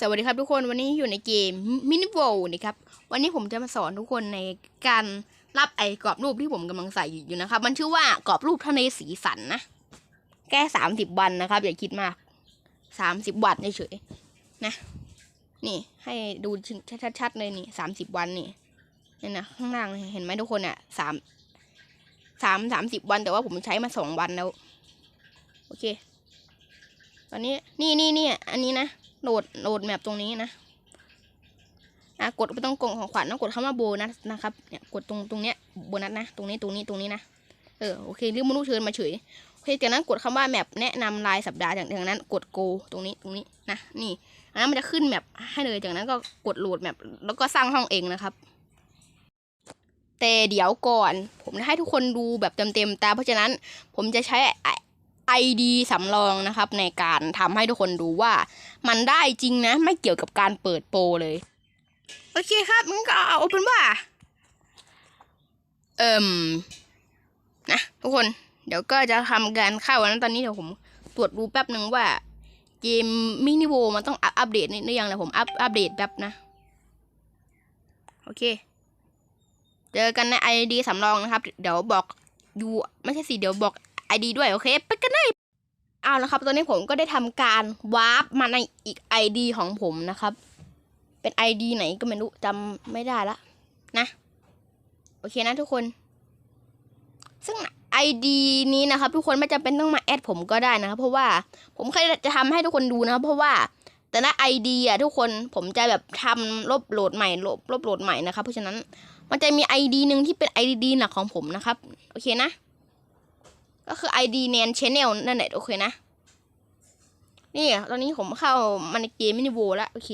สวัสดีครับทุกคนวันนี้อยู่ในเกมมินิโวนะครับ วันนี้ผมจะมาสอนทุกคนในการรับไอ้กรอบรูปที่ผมกำลังใส่อยู่นะครับ มันชื่อว่ากรอบรูปทะเลสีสันนะแค่สามสิบวันนะครับ อย่าคิดมากสามสิบวันเฉยๆนะ นี่ให้ดูชัดๆเลยนี่สามสิบวันนี่นี่นะข้างล่างเห็นไหมทุกคนเนี่ยสามสามสามสิบวันแต่ว่าผมใช้มาสองวันแล้ว โอเค ตอนนี้นี่นี่นี่อันนี้นะ โหลดโหลดแมปตรงนี้นะอะกดไปตรงกล่องของขวัญต้องกดคำว่าโบนัสนะครับเนี่ยกดตรงตรงเนี้ยโบนัสนะตรงนี้ตรงนี้ตรงนี้นะเออโอเคเรื่องมนุษย์เชิญมาเฉยโอเคจากนั้นกดคำว่าแมปแนะนำรายสัปดาห์จากจากนั้น กดโกตรงนี้ตรงนี้นะนี่อันนั้นมันจะขึ้นแมปให้เลยจากนั้นก็กดโหลดแมปแล้วก็สร้างห้องเองนะครับ แต่เดี๋ยวก่อน ผมจะให้ทุกคนดูแบบเต็มๆตาเพราะฉะนั้นผมจะใช้ ID สำรองนะครับ ในการทำให้ทุกคนดูว่า มันได้จริงนะ ไม่เกี่ยวกับการเปิดโปรเลย โอเคครับงั้นก็เอาเป็นว่า เอ่มนะทุกคนเดี๋ยวก็จะทำการเข้านะตอนนี้เดี๋ยวผมตรวจดูแป๊บหนึ่งว่าเกมมินิโวมันต้องอัปอัปเดตนี่หรือยังนะผมอัปอัปเดตแป๊บนะ โอเค เจอกันใน ID สำรองนะครับ เดี๋ยวบอกดูไม่ใช่สิเดี๋ยวบอก ID ด้วยโอเค ไปกันเลยเอาละครับ ตอนนี้ผมก็ได้ทำการวาร์ปมาในอีก ID ของผมนะครับ เป็น ID ไหนก็ไม่รู้จำไม่ได้ละนะ โอเคนะทุกคน ซึ่ง ID นี้นะครับ ทุกคนไม่จำเป็นต้องมาแอดผมก็ได้นะครับ เพราะว่าผมแค่จะทำให้ทุกคนดูนะครับ เพราะว่าแต่ละ ID อะทุกคนผมจะแบบทำลบโหลดใหม่ลบลบโหลดใหม่นะครับ เพราะฉะนั้นมันจะมี ID หนึ่งที่เป็น ID หลักของผมนะครับ โอเคนะ ก็คือ ID แนนชแนลนั่นแหละโอเคนะ นี่ตอนนี้ผมเข้ามาในเกมมินิโวแล้วโอเค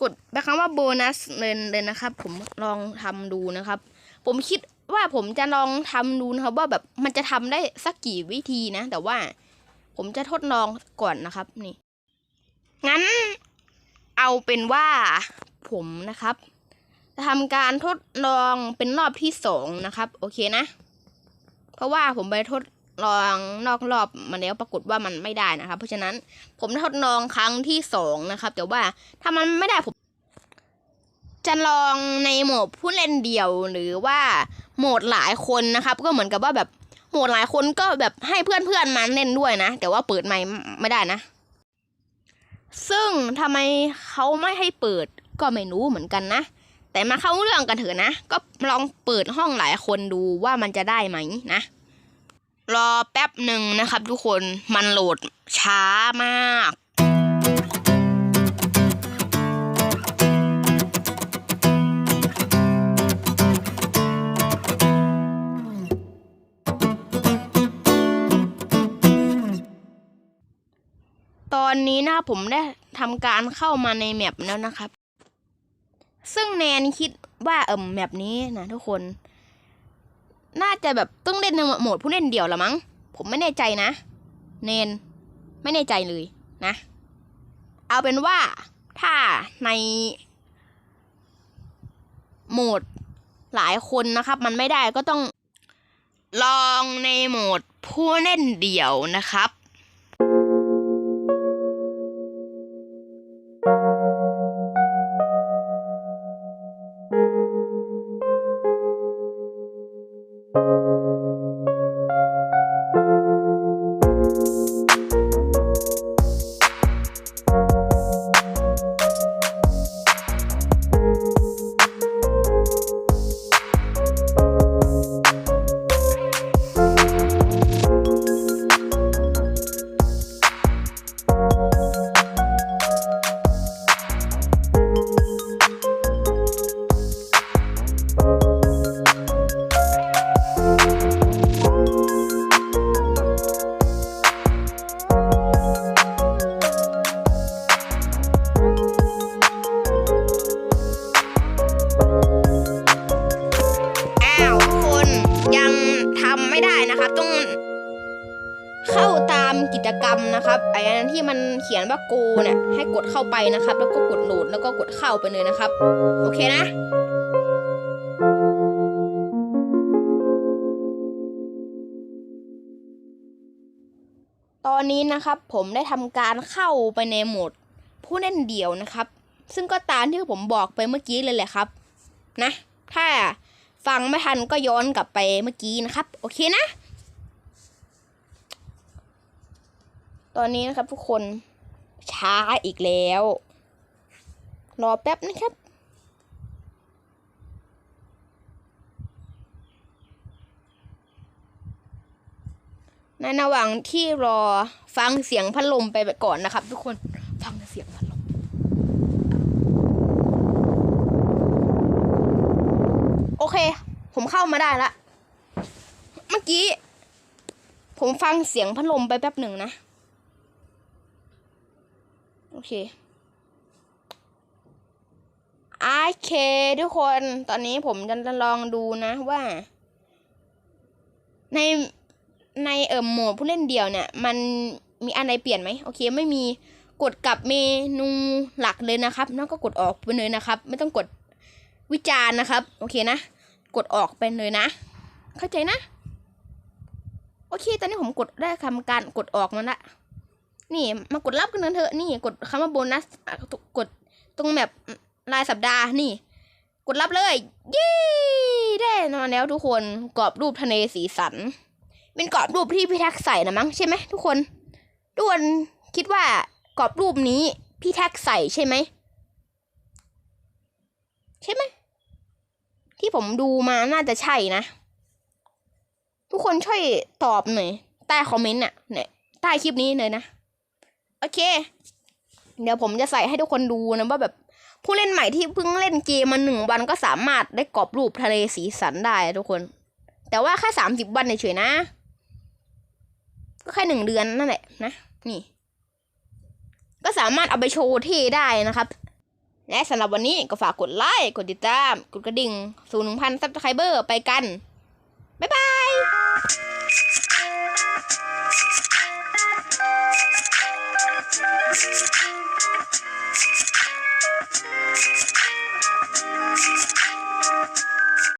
กดไปคำว่าโบนัสเลยเลยนะครับ ผมลองทำดูนะครับ ผมคิดว่าผมจะลองทำดูนะครับ ว่าแบบมันจะทำได้สักกี่วิธีนะ แต่ว่าผมจะทดลองก่อนนะครับ นี่ งั้นเอาเป็นว่าผมนะครับจะทำการทดลองเป็นรอบที่สองนะครับ โอเคนะ เพราะว่าผมไปทดลองนอกรอบมาแล้วปรากฏว่ามันไม่ได้นะครับ เพราะฉะนั้นผมทดลองครั้งที่สองนะครับ แต่ว่าถ้ามันไม่ได้ผมจะลองในโหมดผู้เล่นเดี่ยวหรือว่าโหมดหลายคนนะครับ ก็เหมือนกับว่าแบบโหมดหลายคนก็แบบให้เพื่อนๆมาเล่นด้วยนะ แต่ว่าเปิดไมค์ไม่ได้นะ ซึ่งทำไมเขาไม่ให้เปิดก็ไม่รู้เหมือนกันนะ แต่มาเข้าเรื่องกันเถอะนะ ก็ลองเปิดห้องหลายคนดูว่ามันจะได้ไหมนะ รอแป๊บหนึ่งนะครับทุกคน มันโหลดช้ามากตอนนี้นะครับผมได้ทำการเข้ามาในแมปแล้วนะครับ ซึ่งแนนคิดว่าเอิมแมปนี้นะทุกคน น่าจะแบบต้องเล่นในโหมดผู้เล่นเดี่ยวละมั้ง ผมไม่แน่ใจนะเนนไม่แน่ใจเลยนะ เอาเป็นว่าถ้าในโหมดหลายคนนะครับ มันไม่ได้ก็ต้องลองในโหมดผู้เล่นเดี่ยวนะครับ กรรมนะครับไอ้อันที่มันเขียนว่าโกเนี่ยให้กดเข้าไปนะครับ แล้วก็กดโหลดแล้วก็กดเข้าไปเลยนะครับ โอเคนะตอนนี้นะครับผมได้ทำการเข้าไปในโหมดผู้เล่นเดี่ยวนะครับ ซึ่งก็ตามที่ผมบอกไปเมื่อกี้เลยแหละครับ นะ ถ้าฟังไม่ทันก็ย้อนกลับไปเมื่อกี้นะครับ โอเคนะ ตอนนี้นะครับทุกคนช้าอีกแล้ว รอแป๊บนะครับ ในระหว่างที่รอฟังเสียงพัดลมไปก่อนนะครับ ทุกคนฟังเสียงพัดลมโอเค ผมเข้ามาได้ละ เมื่อกี้ ผมฟังเสียงพัดลมไปแป๊บหนึ่งนะ โอเคโอเค ทุกคนตอนนี้ผมจะลองดูนะว่า ในในเอ่อโหมดผู้เล่นเดี่ยวเนี่ย มันมีอะไรเปลี่ยนไหมโอเค ไม่มีกดกลับเมนูหลักเลยนะครับแล้วก็กดออกไปเลยนะครับ ไม่ต้องกดวิจารณ์นะครับ โอเคนะ กดออกไปเลยนะ เข้าใจนะ โอเค ตอนนี้ผมกดได้ทำการกดออกมันละ นี่มากดรับกันเถอะนี่กดคำว่าโบนัสอะกดตรงแบบรายสัปดาห์นี่ กดรับเลยเย้ได้มาแล้วทุกคนกรอบรูปทะเลสีสัน เป็นกรอบรูปที่พี่แท็กใส่นะมั้งใช่ไหมทุกคนทุกคนคิดว่ากรอบรูปนี้พี่แท็กใส่ใช่ไหมใช่ไหมที่ผมดูมาน่าจะใช่นะ ทุกคนช่วยตอบหน่อยใต้คอมเมนต์น่ะเนี่ยใต้คลิปนี้เลยนะ โอเค เดี๋ยวผมจะใส่ให้ทุกคนดูนะว่าแบบผู้เล่นใหม่ที่เพิ่งเล่นเกมมาหนึ่งวันก็สามารถได้กรอบรูปทะเลสีสันได้ทุกคน แต่ว่าแค่สามสิบวันเฉยๆนะ ก็แค่หนึ่งเดือนนั่นแหละนะ นี่ ก็สามารถเอาไปโชว์เท่ได้นะครับ และสำหรับวันนี้ก็ฝากกดไลค์ กดติดตาม กดกระดิ่ง สู่หนึ่งพันซับสไครเบอร์ไปกัน บ๊ายบาย Thank you.